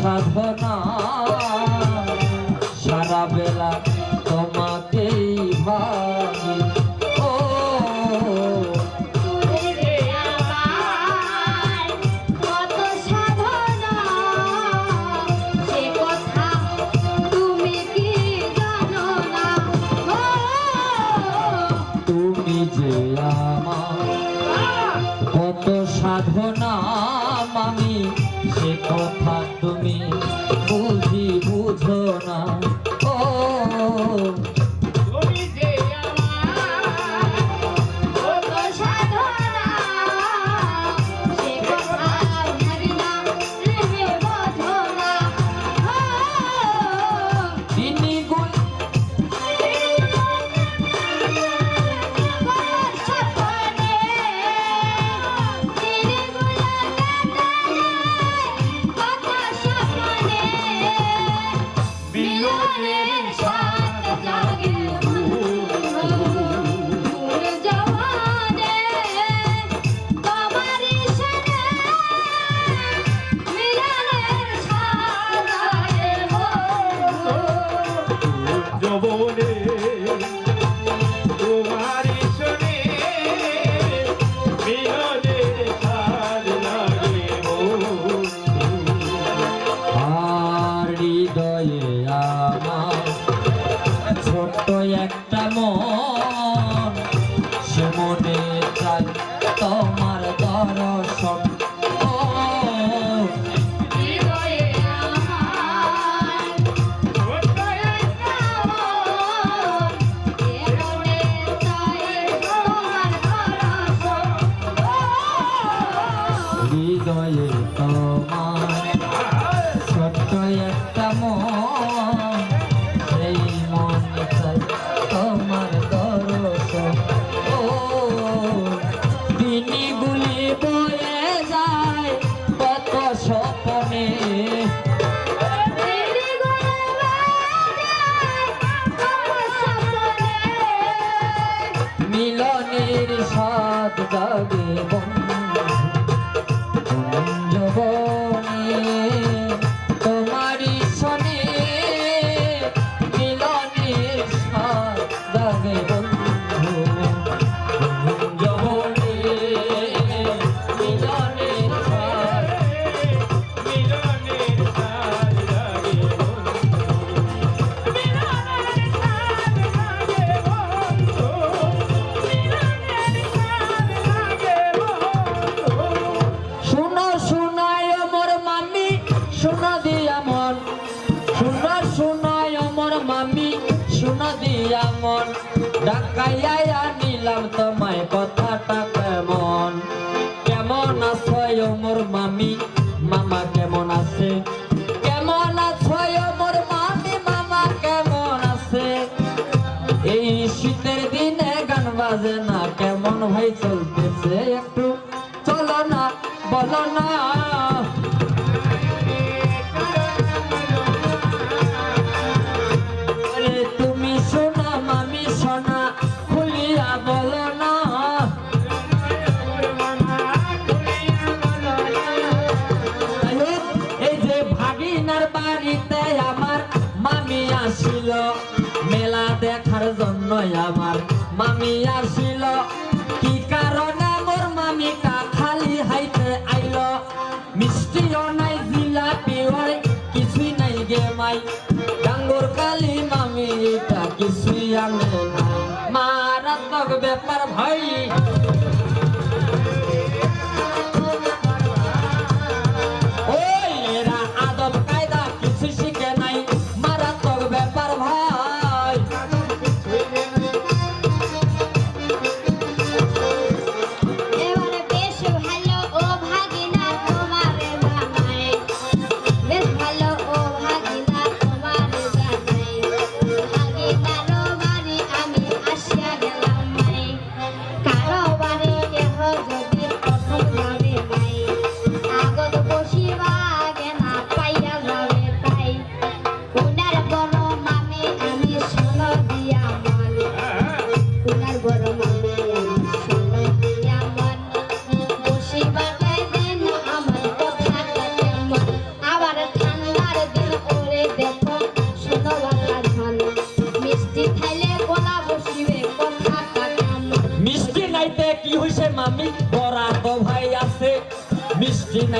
সাধনা সারা বেলা তোমাকেই ভাবি। তুমি যে আমার কত সাধনা। সে কথা তুমি বুঝি বুঝো না। ডাক ডাকে বন্ধু তোমায় কথাটা কেমন? কেমন আছো মোর মামি? মামা কেমন আছে? কেমন আছো মোর মামি? মামা কেমন আছে? এই শীতের দিনে গান বাজে না, কেমন হয়ে চলতেছে একটু? চলো না, বলো না। মামি আসিল। কি কারণে মোর মামিটা খালি হাইতে আইল? মিষ্টিও নাই জিলাপিও কিছুই নাই গে মাই। ডাঙ্গর কালি মামিটা কিছুই আনে মারাত্মক ব্যাপার ভাই।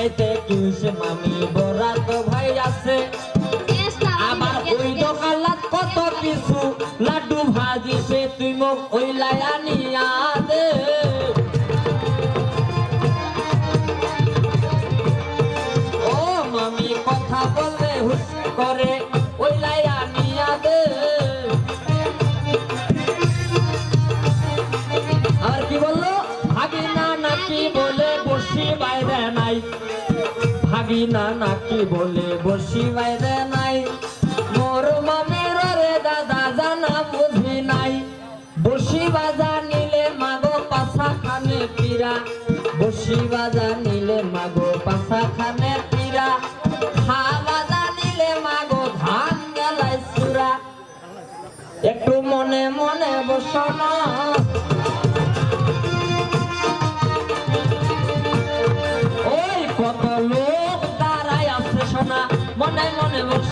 নাইতে কিউসে মামি বড়া তো ভাই আছে। আমার ওই দোকানত কত কিছু লাড্ডু ভাজিছে তুই মোক ওই লায়া নিয়া দে। ও মামি কথা বলে হুস করে। ভাগিনা নাকি বলে বসি বাইরে নাই? মোর মামের রে দাদা জানা বুঝি নাই। বসি বাজা নিলে মাগো পাশা খানে পিরা বসি বাজা নিলে মাগো পাশা খানে পিরা খা বাজা নিলে মাগো ধান গেলাই সুরা। একটু মনে মনে বসনা।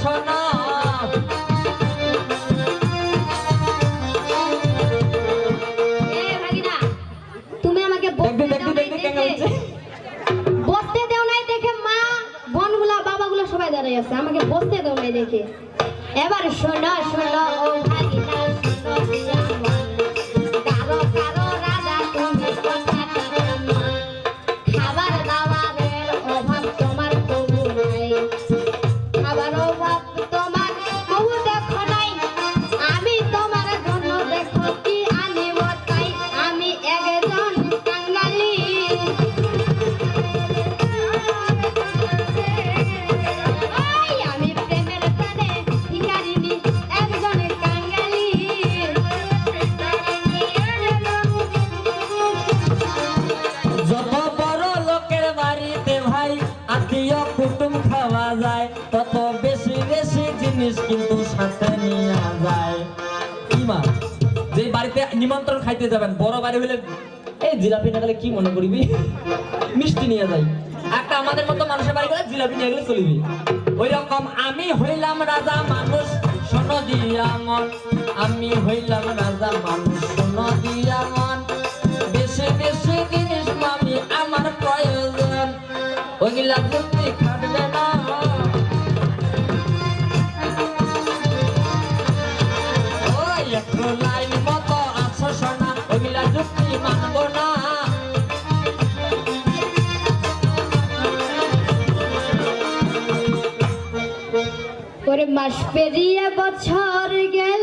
Sana. কিন্তু সাথে নিয়ে যায়। ইমা যে বাড়িতে নিমন্ত্রণ খাইতে যাবেন, বড় বাড়ি হলে এই জিলাপি না গেলে কি মনে করবি? মিষ্টি নিয়ে যাই। একটা আমাদের মতো মানুষের বাড়ি গেলে জিলাপি নিয়ে গেলে চলবি। ওই রকম আমি হইলাম রাজা মানুষ, শোনো দিয়া মন আমি হইলাম রাজা মানুষ, শোনো দিয়া মাস পেরিয়ে বছর গেল।